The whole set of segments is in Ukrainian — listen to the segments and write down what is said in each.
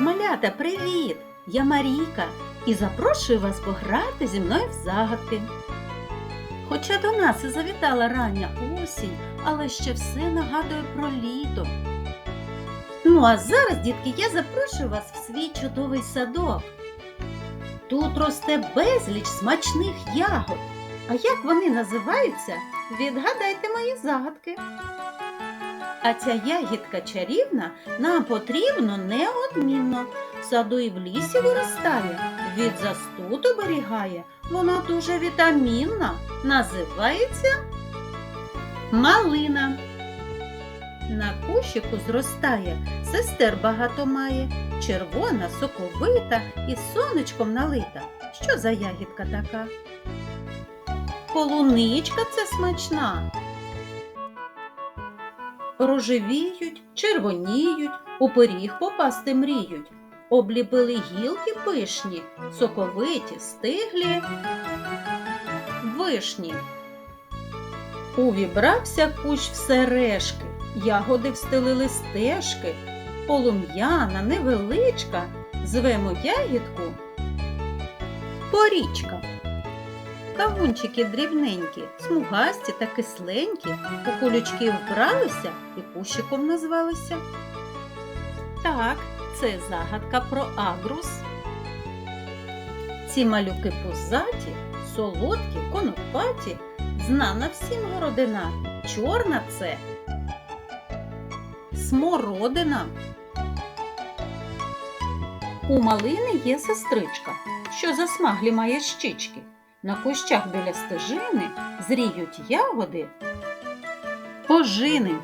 Малята, привіт! Я Марійка і запрошую вас пограти зі мною в загадки. Хоча до нас і завітала рання осінь, але ще все нагадує про літо. Ну а зараз, дітки, я запрошую вас в свій чудовий садок. Тут росте безліч смачних ягод. А як вони називаються? Відгадайте мої загадки. А ця ягідка чарівна нам потрібно неодмінно. В саду і в лісі виростає, від застуд оберігає. Вона дуже вітамінна. Називається малина. На кущику зростає, сестер багато має, червона, соковита і сонечком налита. Що за ягідка така? Полуничка це смачна. Рожевіють, червоніють, у пиріг попасти мріють. Обліпили гілки пишні, соковиті, стиглі, вишні. Увібрався кущ в сережки, ягоди встелили стежки, полум'яна, невеличка, звемо ягідку порічка. Кавунчики дрібненькі, смугасті та кисленькі, у кулючки вбралися і кущиком назвалися. Так, це загадка про агрус. Ці малюки пузаті, солодкі, конопаті, знана всім городина. Чорна це смородина. У малини є сестричка, що засмаглі має щічки. На кущах біля стежини зріють ягоди ожини.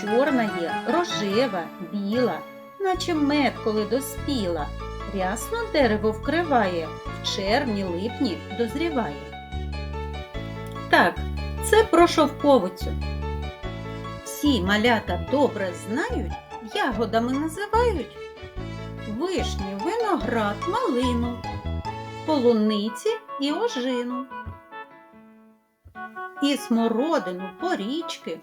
Чорна є, рожева, біла, наче мед, коли доспіла. Рясно дерево вкриває, в червні, липні дозріває. Так, це про шовковицю. Всі малята добре знають, ягодами називають вишні, виноград, малину, полуниці і ожину, і смородину, порічки,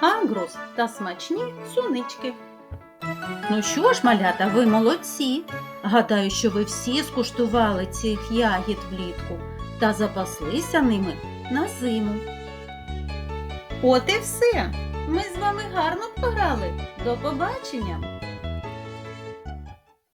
агрус та смачні сунички. Ну що ж, малята, ви молодці. Гадаю, що ви всі скуштували цих ягід влітку та запаслися ними на зиму. От і все. Ми з вами гарно пограли. До побачення!